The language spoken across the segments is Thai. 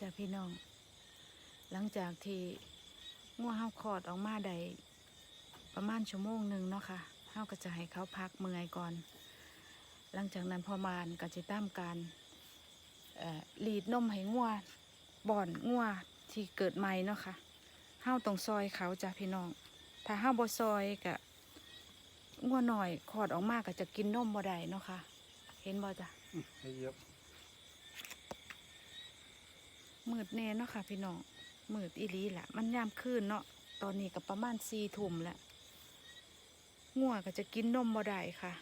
จ้ะพี่น้อง หลังจากที่งัวเฮาคลอดออกมาได้ประมาณชั่วโมงหนึ่งเนาะค่ะเฮาก็จะให้เขาพักเมื่อยก่อน หลังจากนั้นพอมานก็จะตามการเอ่อรีดนมให้งัวบ่อนงัวที่เกิดใหม่เนาะค่ะเฮาต้องซอยเขาจ้ะพี่น้อง ถ้าเฮาบ่ซอยก็งัวหน่อยคลอดออกมาก็จะกินนมบ่ได้เนาะค่ะ เห็นบ่จ้ะเยียบ มืดแน่เนาะค่ะพี่น้องมืดอีลีแหละมันยามคืนเนาะตอนนี้ก็ประมาณสี่ทุ่มแล้วงัวก็จะกินนมบ่ได้ค่ะ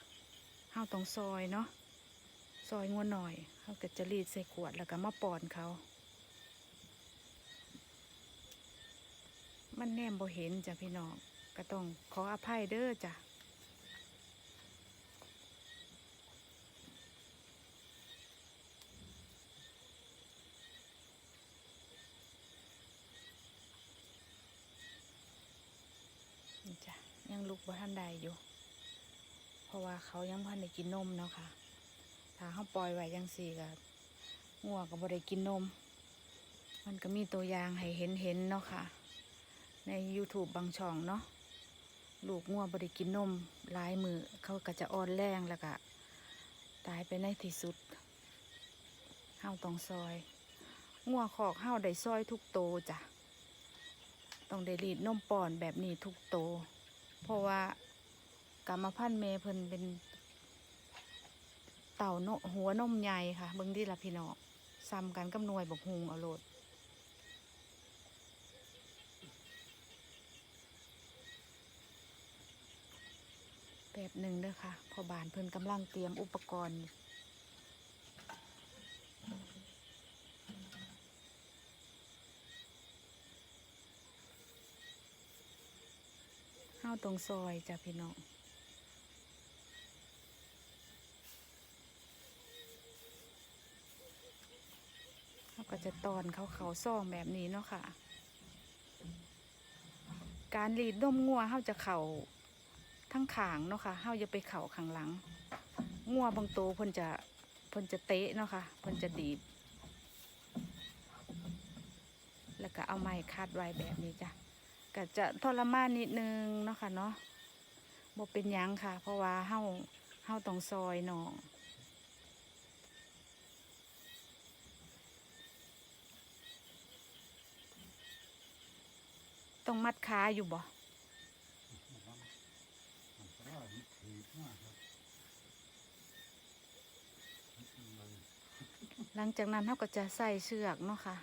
เฮาต้องซอยเนาะซอยงัวหน่อยเฮาก็จะรีดใส่ขวดแล้วก็มาป้อนเขา มันแนมบ่เห็นจ้ะพี่น้องก็ต้องขออภัยเด้อจ้ะนี่จ้ะ ยังลุกบ่ทันใดอยู่ เพราะว่าเขายังพันได้กินนมเนาะค่ะ ถ้าเขาปล่อยไว้ยังสี่ก็งัวก็บ่ได้กินนม มันก็มีตัวอย่างให้เห็นเห็นเนาะค่ะ ใน YouTube บางช่องเนาะลูกงัวบ่ได้กินนมลายมือเขาก็จะอ่อนแรงแล้วก็ตายไปในที่สุดเฮาต้องซอยงัวขอกเฮาได้ซอยทุกโตจ้ะต้องได้รีดนมป้อนแบบนี้ทุกโต เพราะว่ากรรมพันธุ์เมเพิ่นเป็น เต่าโนหัวนมใหญ่ค่ะเบิ่งดีละพี่น้องซ้ำกันกับหน่วยบกฮุงเอาโลดแบบหนึ่งเด้อค่ะพอบานเพิ่นกำลังเตรียมอุปกรณ์าตรงซอยจ้ะพี่น้องเขาก็จะตอนเขาเขาซ่องแบบนี้เนาะค่ะ การรีดนมงัวเขาจะเข่าทั้งขางเนาะค่ะเขาจะไปเข่าข้างหลัง งัวบางโตวเพิ่นจะเพิ่นจะเตะเนาะค่ะเพิ่นจะดีด แล้วก็เอาไม้คาดไว้แบบนี้จ้ะ ก็จะทรมานนิดนึงเนาะค่ะเนาะบ่เป็นยังค่ะ เพราะว่าเฮาเฮาต้องซอยน้องต้องมัดขาอยู่บ่หลังจากนั้นเราก็จะใส่เชือกเนาะค่ะ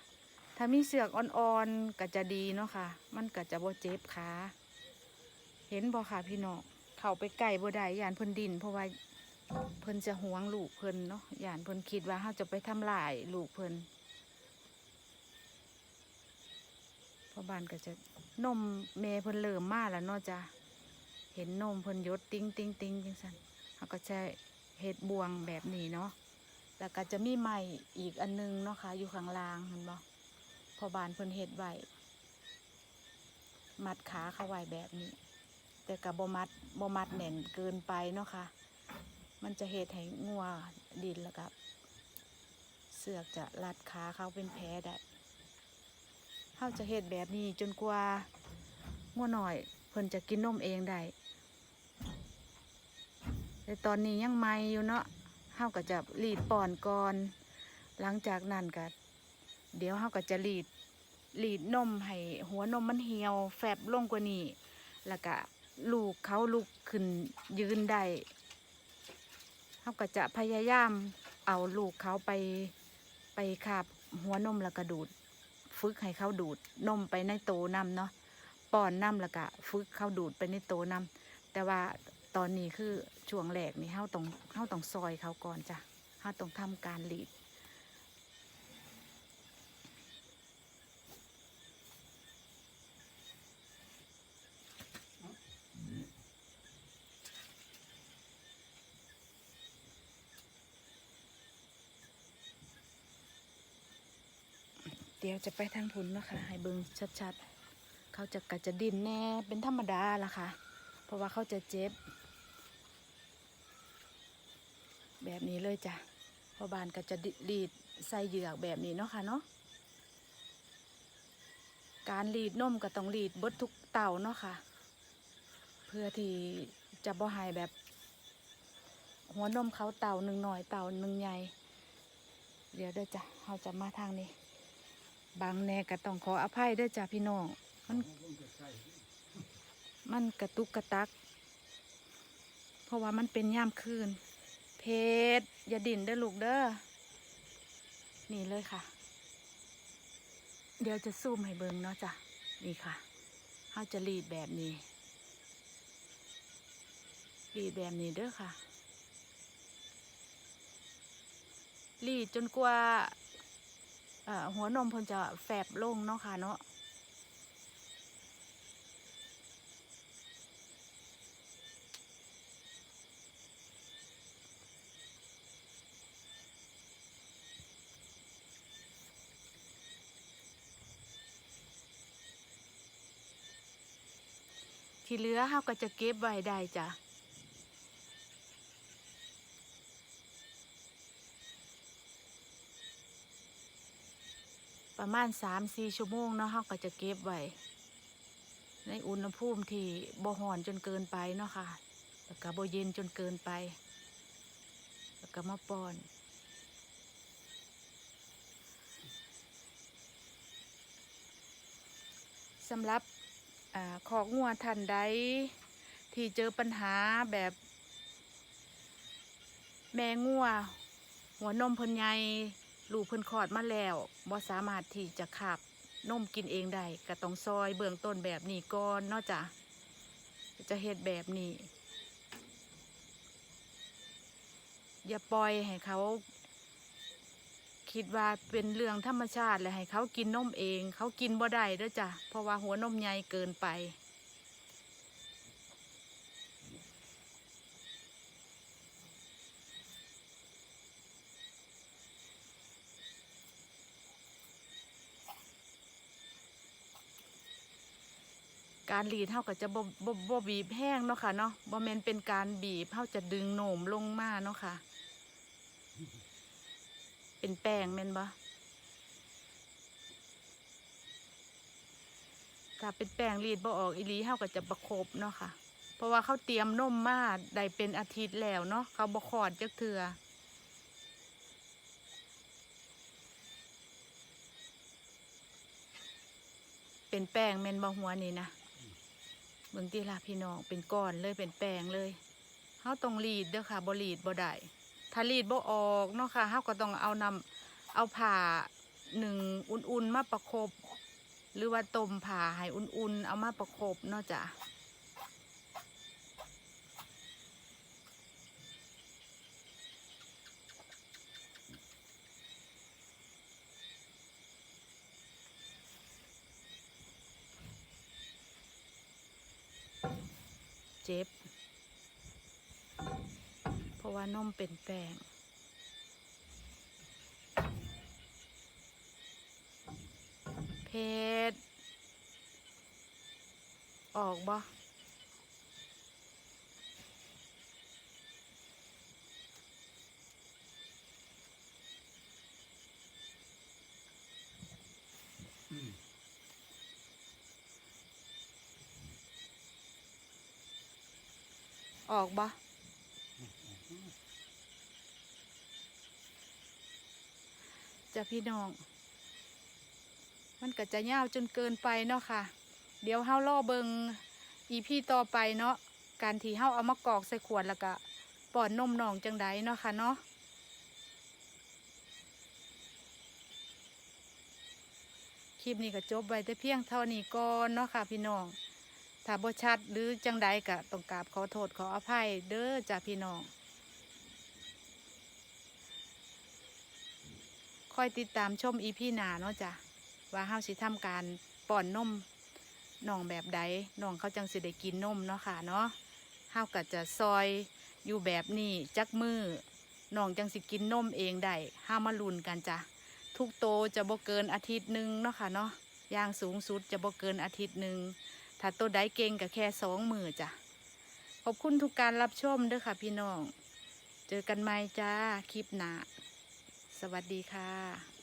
ถ้ามีเสือกอ่อนๆก็จะดีเนาะค่ะ มันก็จะบ่เจ็บขาเห็นบ่ค่ะพี่น้องเข้าไปใกล้บ่ได้ยานเพิ่นดิน เพราะว่าเพิ่นจะหวงลูกเพิ่นเนาะยานเพิ่นคิดว่าเฮาจะไปทำลายลูกเพิ่นเพราะบ้านก็จะนมแม่เพิ่นเริ่มมาแล้วเนาะจ้ะเห็นนมเพิ่นยดติ้งติ้งติ้งจังซั่นเขาก็จะเฮ็ดบวงแบบนี้เนาะแล้วก็จะมีไม้อีกอันนึงเนาะค่ะอยู่ข้างล่างเห็นบ่ อบานเพิ่นเฮ็ดไว้มัดขาเข้าไว้แบบนี้ แต่ก็บ่มัดบมัดแน่นเกินไปเนาะค่ะ มันจะเฮ็ดให้งัวดินแล้วก็เสือกจะรัดขาเขาเป็นแผลได้เขาจะเฮ็ดแบบนี้จนกว่างัวหน่อย เพิ่นจะกินนมเองได้แต่ตอนนี้ยังไม่อยู่เนาะเฮาก็จะรีดป่อนก่อน หลังจากนั้นก็ เดี๋ยวเฮาก็จะรีดรีดนมให้หัวนมมันเหี่ยว แฟบลงกว่านี้แล้วก็ลูกเขาลุกขึ้นยืนได้เฮาก็จะพยายามเอาลูกเขาไปไปคาบหัวนมแล้วก็ดูด ฝึกให้เขาดูดนมไปในโตน้ำเนาะป้อนน้ำแล้วก็ฝึกเขาดูดไปในโตน้ำแต่ว่าตอนนี้คือช่วงแรกนี่เฮาต้องเฮาต้องซอยเขาก่อนจ้ะเฮาต้องทำการรีด เดี๋ยวจะไปทางพุนเนาะคะให้เบิ่งชัดๆ เขาจะกัดจะดินแน่เป็นธรรมดาละค่ะ เพราะว่าเขาจะเจ็บ แบบนี้เลยจ้ะพอบานก็จะดิรีดใส่เหยือกแบบนี้เนาะค่ะเนาะการรีดนมก็ต้องรีดบดทุกเต่าเนาะค่ะ เพื่อที่จะบ่หายแบบ หัวนมเขาเต่าหนึ่งหน่อยเต่าหนึ่งใหญ่ เดี๋ยวเด้อจ้ะเราจะมาทางนี้ บางแน่ก็ต้องขออภัยด้อจ้ะพี่น้องมันมันกระตุกกระตัก เพราะว่ามันเป็นย่ามคืน เพชรอย่าดิ่นเด้อลูกเด้อนี่เลยค่ะ เดี๋ยวจะซูมให้เบิงเนาะจ้ะนี่ค่ะเขาจะรีดแบบนี้ รีดแบบนี้เด้อค่ะ รีดจนกว่า หัวนมเพิ่นจะแฟบลงเนาะค่ะเนาะที่เหลือเฮาก็จะเก็บไว้ได้จ้ะ ประมาณสามสี่ชั่วโมงเนาะเฮาก็จะเก็บไว้ในอุณหภูมิที่บ่ร้อนจนเกินไปเนาะค่ะ แล้วก็บ่เย็นจนเกินไป แล้วก็มาป้อนสำหรับอขอกงัวท่านใดที่เจอปัญหาแบบ แม่งัว หัวนมพนใหญ่ ลูกเพิ่นคลอดมาแล้วบ่สามารถที่จะขับนมกินเองได้ก็ต้องซอยเบื้องต้นแบบนี้ก่อนเนาะจ้ะจะเฮ็ดแบบนี้ อย่าปล่อยให้เขา คิดว่าเป็นเรื่องธรรมชาติและให้เขากินนมเอง เขากินบ่ได้เด้อจ้ะเพราะว่าหัวนมใหญ่เกินไป การรีดเท่ากับจะบ่บ่บ่บีบแห้งเนาะค่ะเนาะบ่แม่นเป็นการบีบเท่าจะดึงโหนมลงมาเนาะค่ะ เป็นแป้งแม่นบ่ถ้าเป็นแป้งรีดบ่ออกอีหลีเท่ากับจะประครบเนาะค่ะ เพราะว่าเขาเตรียมนมมาได้เป็นอาทิตย์แล้วเนาะเขาบ่คลอดจักเทื่อเป็นแป้งแม่นบ่หัวนี่นะ เบิ่งตีละพี่น้องเป็นก้อนเลยเป็นแป้งเลยเฮาต้องรีดเด้อค่ะบ่รีดบ่ได้ถ้ารีดบ่ออกเนาะค่ะเฮาก็ต้องเอานำเอาผ่าหนึ่งอุ่นๆมาประคบหรือว่าต้มผ่าให้อุ่นๆ เอามาประคบเนาะจ้ะ เจ็บ เพราะว่านมเป็นแป้งเพชรออกบ่ ออกบ่จะพี่น้อง มันก็จะยาวจนเกินไปเนาะค่ะ เดี๋ยวเฮาล่อเบิงอีพี่ต่อไปเนาะ การที่เฮาเอามากอกใส่ขวดแล้วก็ป้อนนมน้องจังใดเนาะค่ะเนาะคลิปนี้ก็จบไว้แต่เพียงเท่านี้ก่อนเนาะค่ะพี่น้อง ถ้าบ่ชัดหรือจังใดก็ต้องกราบขอโทษขออภัยเด้อจ้าพี่น้องคอยติดตามชมอีพี่นาเนาะจ้ะว่าเฮาสิทำการป้อนนมน้องแบบใดน้องเขาจังสิได้กินนมเนาะค่ะเนาะเฮาก็จะซอยอยู่แบบนี้จักมือน้องจังสิกินนมเองได้ห้ามาลุนกันจ้ะทุกโตจะบ่เกินอาทิตย์หนึ่งเนาะค่ะเนาะอย่างสูงสุดจะบ่เกินอาทิตย์หนึ่ง ถ้าตัวใดเก่งก็แค่สองมือจ้ะ ขอบคุณทุกการรับชมด้วยค่ะพี่น้อง เจอกันใหม่จ้า คลิปหน้า สวัสดีค่ะ